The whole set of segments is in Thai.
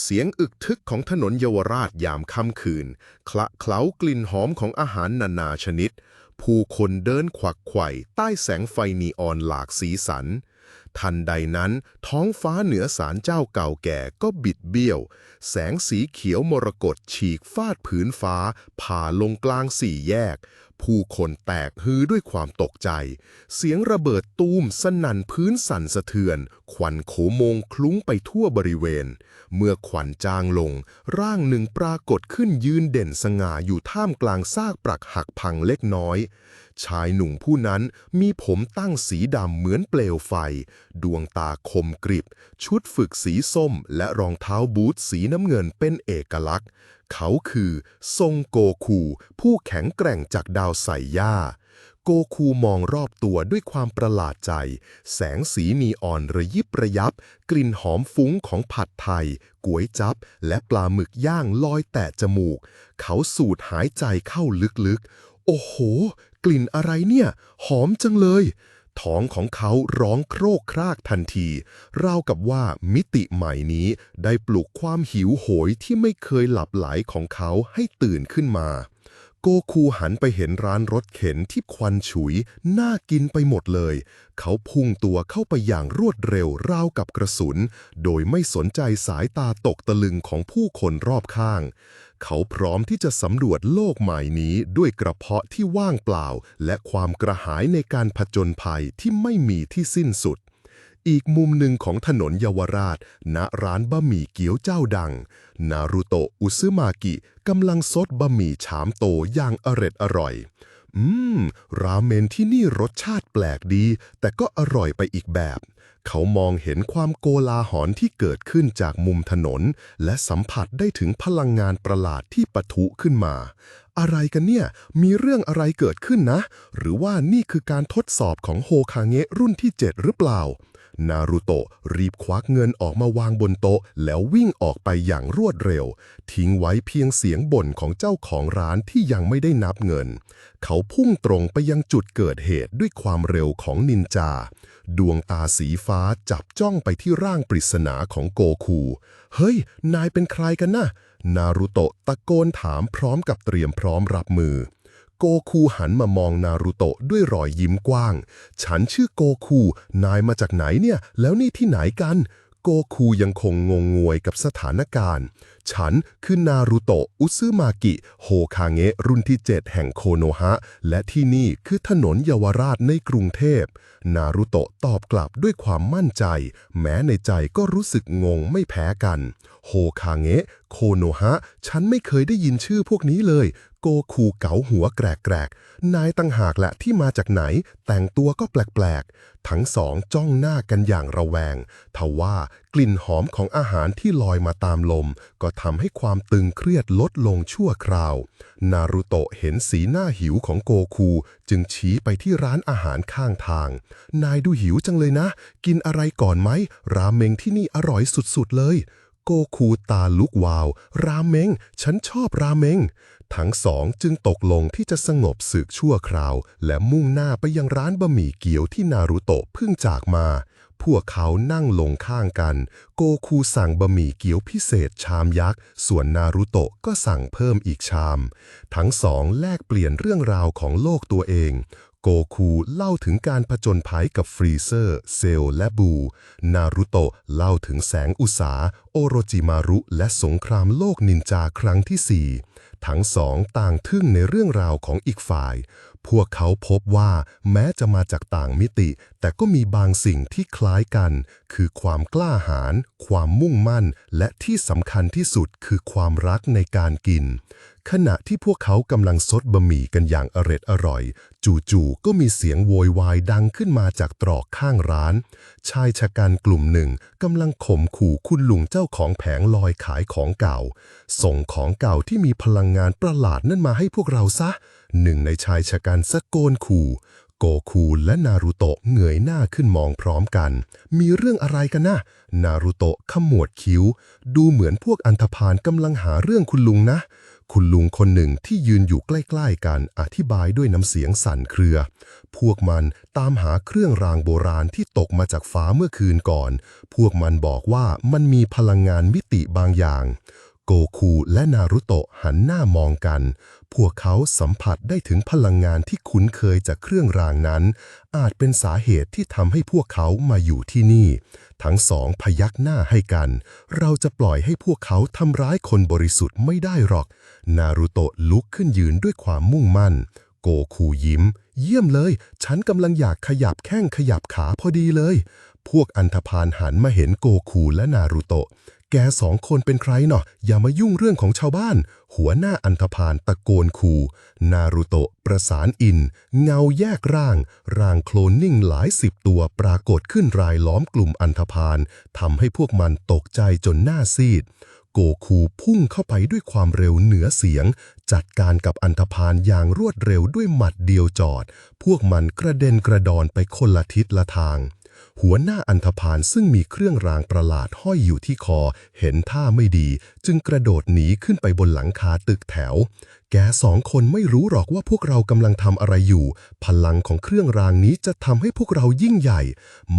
เสียงอึกทึกของถนนเยาวราชยามค่ำคืน คละเคล้ากลิ่นหอมของอาหารนานาชนิด ผู้คนเดินขวักไขว่ใต้แสงไฟนีออนหลากสีสัน ทันใดนั้น ท้องฟ้าเหนือศาลเจ้าเก่าแก่ก็บิดเบี้ยว แสงสีเขียวมรกตฉีกฟาดผืนฟ้า ผ่าลงกลางสี่แยก ผู้คนแตกฮือด้วยความตกใจ เสียงระเบิดตูมสนั่นพื้นสั่นสะเทือน ควันโขมงคลุ้งไปทั่วบริเวณ เมื่อควันจางลง ร่างหนึ่งปรากฏขึ้นยืนเด่นสง่าอยู่ท่ามกลางซากปรักหักพังเล็กน้อย ชายหนุ่มผู้นั้นมีผมตั้งสีดำเหมือนเปลวไฟ ดวงตาคมกริบ ชุดฝึกสีส้มและรองเท้าบูทสีน้ำเงินเป็นเอกลักษณ์ เขาคือทรงโกคู ผู้แข็งแกร่งจากดาวไซย่าโกคูมองรอบตัวด้วยความประหลาดใจ แสงสีนีออนระยิบระยับ กลิ่นหอมฟุ้งของผัดไทยก๋วยจับ และปลาหมึกย่างลอยแตะจมูก เขาสูดหายใจเข้าลึกๆ โอ้โห กลิ่นอะไรเนี่ย หอมจังเลย ท้องของเขาร้องโครกครากทันที ราวกับว่ามิติใหม่นี้ได้ปลุกความหิวโหยที่ไม่เคยหลับไหลของเขาให้ตื่นขึ้นมา โกคูหันไปเห็นร้านรถเข็นที่ควันฉุย น่ากินไปหมดเลย เขาพุ่งตัวเข้าไปอย่างรวดเร็วราวกับกระสุน โดยไม่สนใจสายตาตกตะลึงของผู้คนรอบข้าง เขาพร้อมที่จะสำรวจโลกใหม่นี้ด้วยกระเพาะที่ว่างเปล่า และความกระหายในการผจญภัยที่ไม่มีที่สิ้นสุด อีกมุมหนึ่งของถนนเยาวราช ณร้านบะหมี่เกี๊ยวเจ้าดัง นารุโตะอุซึมากิกำลังซดบะหมี่ฉามโตอย่างอร็ดอร่อยอื อืม ราเมนที่นี่รสชาติแปลกดี แต่ก็อร่อยไปอีกแบบ เขามองเห็นความโกลาหลที่เกิดขึ้นจากมุมถนน และสัมผัสได้ถึงพลังงานประหลาดที่ปะทุขึ้นมา อะไรกันเนี่ย มีเรื่องอะไรเกิดขึ้นนะ หรือว่านี่คือการทดสอบของโฮคาเงะรุ่นที่ 7 หรือเปล่า นารุโตะรีบควักเงินออกมาวางบนโต๊ะ แล้ววิ่งออกไปอย่างรวดเร็ว ทิ้งไว้เพียงเสียงบ่นของเจ้าของร้านที่ยังไม่ได้นับเงิน เขาพุ่งตรงไปยังจุดเกิดเหตุด้วยความเร็วของนินจา ดวงตาสีฟ้าจับจ้องไปที่ร่างปริศนาของโกคู เฮ้ย นายเป็นใครกันนะนารุโตะตะโกนถามพร้อมกับเตรียมพร้อมรับมือ โกคูหันมามองนารุโตะด้วยรอยยิ้มกว้าง ฉันชื่อโกคู นายมาจากไหนเนี่ย แล้วนี่ที่ไหนกัน โกคูยังคงงงงวยกับสถานการณ์ ฉันคือนารุโตะอุซึมากิ โฮคาเงะรุ่นที่ 7 แห่งโคโนฮะ และที่นี่คือถนนเยาวราชในกรุงเทพ นารุโตะตอบกลับด้วยความมั่นใจ แม้ในใจก็รู้สึกงงไม่แพ้กัน โฮคาเงะ โคโนฮะ ฉันไม่เคยได้ยินชื่อพวกนี้เลย โกคูเก๋าหัวแกรกๆ นายตั้งหากแหละที่มาจากไหน แต่งตัวก็แปลกๆ ทั้งสองจ้องหน้ากันอย่างระแวงทว่ากลิ่นหอมของอาหารที่ลอยมาตามลม ก็ทำให้ความตึงเครียดลดลงชั่วคราว นารุโตะเห็นสีหน้าหิวของโกคูจึงชี้ไปที่ร้านอาหารข้างทาง นายดูหิวจังเลยนะ กินอะไรก่อนไหม ราเมงที่นี่อร่อยสุดๆเลย โกคูตาลุกวาว ราเมง ฉันชอบราเมง ทั้งสองจึงตกลงที่จะสงบศึกชั่วคราว และมุ่งหน้าไปยังร้านบะหมี่เกี๊ยวที่นารุโตะเพิ่งจากมา พวกเขานั่งลงข้างกัน โกคูสั่งบะหมี่เกี๊ยวพิเศษชามยักษ์ ส่วนนารุโตะก็สั่งเพิ่มอีกชาม ทั้งสองแลกเปลี่ยนเรื่องราวของโลกตัวเอง โกคูเล่าถึงการผจญภัยกับฟรีเซอร์ เซลและบู นารุโตะเล่าถึงแสงอุษาโอโรจิมารุ และสงครามโลกนินจาครั้งที่สี่ทั้งสองต่างทึ่งในเรื่องราวของอีกฝ่าย พวกเขาพบว่าแม้จะมาจากต่างมิติ แต่ก็มีบางสิ่งที่คล้ายกัน คือความกล้าหาญ ความมุ่งมั่น และที่สำคัญที่สุดคือความรักในการกิน ขณะที่พวกเขากำลังซดบะหมี่กันอย่างอร็ดอร่อย จู่ๆก็มีเสียงโวยวายดังขึ้นมาจากตรอกข้างร้าน ชายชะกันกลุ่มหนึ่งกำลังข่มขู่คุณลุงเจ้าของแผงลอยขายของเก่า ส่งของเก่าที่มีพลังงานประหลาดนั่นมาให้พวกเราซะ หนึ่งในชายชะกันสะโกนขู่โกโกคูและนารูโตะเงยหน้าขึ้นมองพร้อมกัน มีเรื่องอะไรกันนะ นารูโตะขมวดคิ้ว ดูเหมือนพวกอันธพาลกำลังหาเรื่องคุณลุงนะ คุณลุงคนหนึ่งที่ยืนอยู่ใกล้ๆกันอธิบายด้วยน้ำเสียงสั่นเครือ พวกมันตามหาเครื่องรางโบราณที่ตกมาจากฟ้าเมื่อคืนก่อน พวกมันบอกว่ามันมีพลังงานมิติบางอย่าง โกคูและนารุโตะหันหน้ามองกัน พวกเขาสัมผัสได้ถึงพลังงานที่คุ้นเคยจากเครื่องรางนั้น อาจเป็นสาเหตุที่ทำให้พวกเขามาอยู่ที่นี่ ทั้งสองพยักหน้าให้กัน เราจะปล่อยให้พวกเขาทำร้ายคนบริสุทธิ์ไม่ได้หรอก นารุโตะลุกขึ้นยืนด้วยความมุ่งมั่น โกคูยิ้ม เยี่ยมเลย ฉันกำลังอยากขยับแข้งขยับขาพอดีเลย พวกอันธพาลหันมาเห็นโกคูและนารุโตะ แกสองคนเป็นใครเนาะอย่ามายุ่งเรื่องของชาวบ้าน หัวหน้าอันธพาลตะโกนคูนารุโตะประสานอิน เงาแยกร่าง ร่างโคลนนิ่งหลายสิบตัวปรากฏขึ้นรายล้อมกลุ่มอันธพาลทำให้พวกมันตกใจจนหน้าซีด โกคูพุ่งเข้าไปด้วยความเร็วเหนือเสียง จัดการกับอันธพาลอย่างรวดเร็วด้วยหมัดเดียวจอด พวกมันกระเด็นกระดอนไปคนละทิศละทาง หัวหน้าอันธพาลซึ่งมีเครื่องรางประหลาดห้อยอยู่ที่คอ เห็นท่าไม่ดี จึงกระโดดหนีขึ้นไปบนหลังคาตึกแถว แกสองคนไม่รู้หรอกว่าพวกเรากำลังทำอะไรอยู่ พลังของเครื่องรางนี้จะทำให้พวกเรายิ่งใหญ่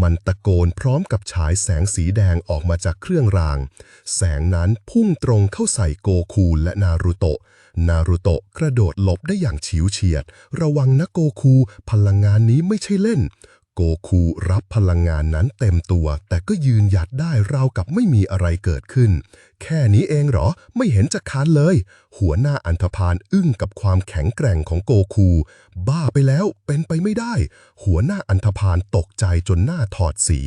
มันตะโกนพร้อมกับฉายแสงสีแดงออกมาจากเครื่องราง แสงนั้นพุ่งตรงเข้าใส่โกคูและนารุโตะนารุโตะกระโดดหลบได้อย่างฉิวเฉียด ระวังนะโกคู พลังงานนี้ไม่ใช่เล่น โกคูรับพลังงานนั้นเต็มตัว แต่ก็ยืนหยัดได้ราวกับไม่มีอะไรเกิดขึ้น แค่นี้เองเหรอ ไม่เห็นจะค้านเลย หัวหน้าอันธพาลอึ้งกับความแข็งแกร่งของโกคู บ้าไปแล้วเป็นไปไม่ได้ หัวหน้าอันธพาลตกใจจนหน้าถอดสี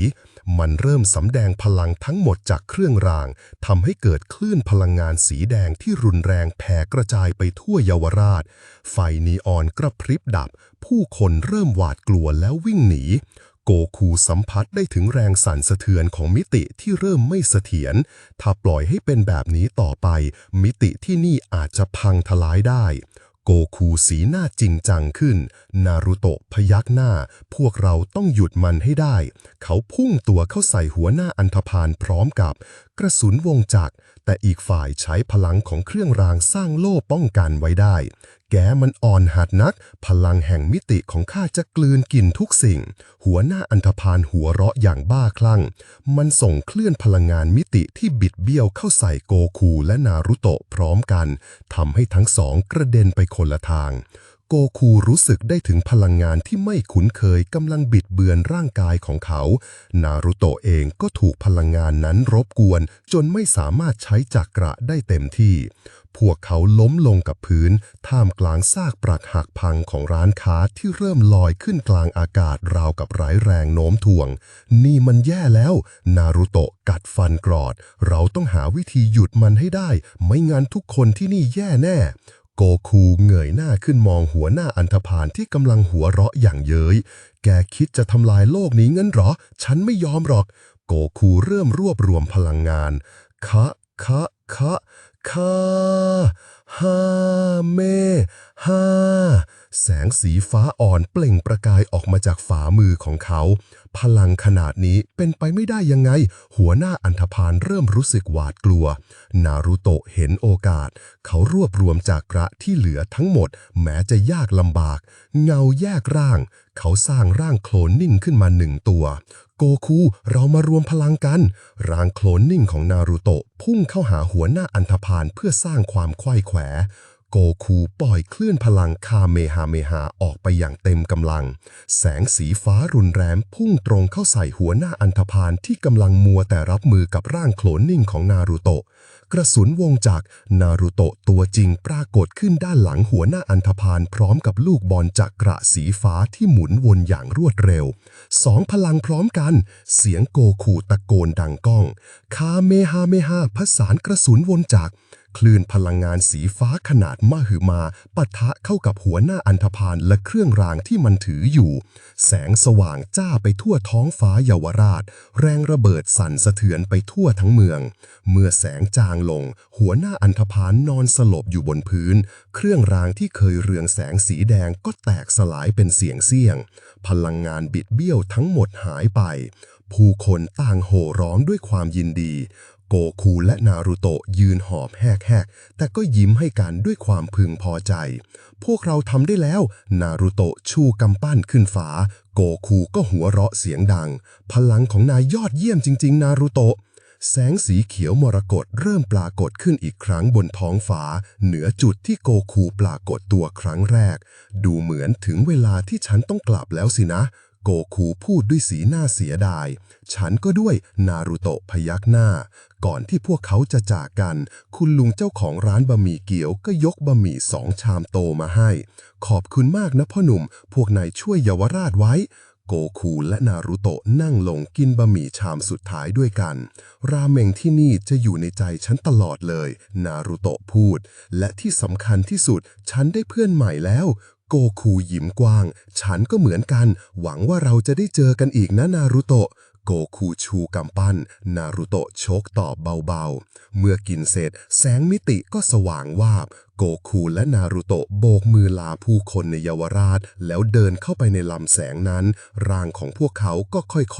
มันเริ่มสำแดงพลังทั้งหมดจากเครื่องรางทำให้เกิดคลื่นพลังงานสีแดงที่รุนแรงแผ่กระจายไปทั่วเยาวราช ไฟนีออนกระพริบดับผู้คนเริ่มหวาดกลัวแล้ววิ่งหนี โกคูสัมผัสได้ถึงแรงสั่นสะเทือนของมิติที่เริ่มไม่เสถียร ถ้าปล่อยให้เป็นแบบนี้ต่อไป มิติที่นี่อาจจะพังทลายได้ โกคูสีหน้าจริงจังขึ้น นารุโตะพยักหน้า พวกเราต้องหยุดมันให้ได้ เขาพุ่งตัวเข้าใส่หัวหน้าอันธพาลพร้อมกับ กระสุนวงจักร แต่อีกฝ่ายใช้พลังของเครื่องรางสร้างโล่ป้องกันไว้ได้ แกมันอ่อนหัดนัก พลังแห่งมิติของข้าจะกลืนกินทุกสิ่ง หัวหน้าอันธพาลหัวเราะอย่างบ้าคลั่ง มันส่งเคลื่อนพลังงานมิติที่บิดเบี้ยวเข้าใส่โกคูและนารุโตะพร้อมกันทำให้ทั้งสองกระเด็นไปคนละทาง โกคูรู้สึกได้ถึงพลังงานที่ไม่คุ้นเคยกำลังบิดเบือนร่างกายของเขา นารุโตะเองก็ถูกพลังงานนั้นรบกวน จนไม่สามารถใช้จักระได้เต็มที่ พวกเขาล้มลงกับพื้น ท่ามกลางซากปรักหักพังของร้านค้าที่เริ่มลอยขึ้นกลางอากาศราวกับไร้แรงโน้มถ่วง นี่มันแย่แล้ว นารุโตะกัดฟันกรอด เราต้องหาวิธีหยุดมันให้ได้ ไม่งั้นทุกคนที่นี่แย่แน่ โกคูเงยหน้าขึ้นมองหัวหน้าอันธพาลที่กำลังหัวเราะอย่างเย้ย แกคิดจะทำลายโลกนี้งั้นหรอ ฉันไม่ยอมหรอก โกคูเริ่มรวบรวมพลังงาน คะคะคะคาฮาเมฮาแสงสีฟ้าอ่อนเปล่งประกายออกมาจากฝ่ามือของเขา พลังขนาดนี้เป็นไปไม่ได้ยังไง หัวหน้าอันธพาลเริ่มรู้สึกหวาดกลัว นารุโตะเห็นโอกาส เขารวบรวมจากกระที่เหลือทั้งหมด แม้จะยากลำบาก เงาแยกร่าง เขาสร้างร่างโคลนนิ่งขึ้นมาหนึ่งตัว โกคูเรามารวมพลังกัน ร่างโคลนนิ่งของนารูโตะพุ่งเข้าหาหัวหน้าอันธพาลเพื่อสร้างความไขว้แขว โกคูปล่อยคลื่นพลังคาเมฮาเมฮาออกไปอย่างเต็มกำลัง แสงสีฟ้ารุนแรงพุ่งตรงเข้าใส่หัวหน้าอันธพาลที่กำลังมัวแต่รับมือกับร่างโคลนนิ่งของนารูโตะกระสุนวงจากนารูโตะตัวจริงปรากฏขึ้นด้านหลังหัวหน้าอันธพาลพร้อมกับลูกบอลจักกระสีฟ้าที่หมุนวนอย่างรวดเร็วสองพลังพร้อมกัน เสียงโกคูตะโกนดังก้อง คาเมฮาเมฮาผสานกระสุนวนจาก คลื่นพลังงานสีฟ้าขนาดมหึมาปะทะเข้ากับหัวหน้าอันธพาลและเครื่องรางที่มันถืออยู่ แสงสว่างจ้าไปทั่วท้องฟ้าเยาวราช แรงระเบิดสั่นสะเทือนไปทั่วทั้งเมือง เมื่อแสงจางลง หัวหน้าอันธพาลนอนสลบอยู่บนพื้น เครื่องรางที่เคยเรืองแสงสีแดงก็แตกสลายเป็นเสียงเสียง พลังงานบิดเบี้ยวทั้งหมดหายไปผู้คนต่างโห่ร้องด้วยความยินดี โกคูและนารูโตะยืนหอบแหกๆ แต่ก็ยิ้มให้กันด้วยความพึงพอใจ พวกเราทำได้แล้ว นารูโตะชูกำปั้นขึ้นฟ้า โกคูก็หัวเราะเสียงดัง พลังของนายยอดเยี่ยมจริง ๆ นารูโตะ แสงสีเขียวมรกตเริ่มปรากฏขึ้นอีกครั้งบนท้องฟ้า เหนือจุดที่โกคูปรากฏตัวครั้งแรก ดูเหมือนถึงเวลาที่ฉันต้องกลับแล้วสินะ โกคูพูดด้วยสีหน้าเสียดาย ฉันก็ด้วยนารูโตะพยักหน้า ก่อนที่พวกเขาจะจากกัน คุณลุงเจ้าของร้านบะหมี่เกี๊ยวก็ยกบะหมี่สองชามโตมาให้ ขอบคุณมากนะพ่อหนุ่ม พวกนายช่วยเยาวราชไว้โกคูและนารูโตะนั่งลงกินบะหมี่ชามสุดท้ายด้วยกัน ราเมงที่นี่จะอยู่ในใจฉันตลอดเลย นารูโตะพูด และที่สำคัญที่สุด ฉันได้เพื่อนใหม่แล้ว โกคูยิ้มกว้าง ฉันก็เหมือนกัน หวังว่าเราจะได้เจอกันอีกนะนารุโตะโกคูชูกำปั้น นารุโตะชกตอบเบาๆ เมื่อกินเสร็จ แสงมิติก็สว่างวาบ โกคูและนารุโตะโบกมือลาผู้คนในเยาวราช แล้วเดินเข้าไปในลำแสงนั้น ร่างของพวกเขาก็ค่อยๆ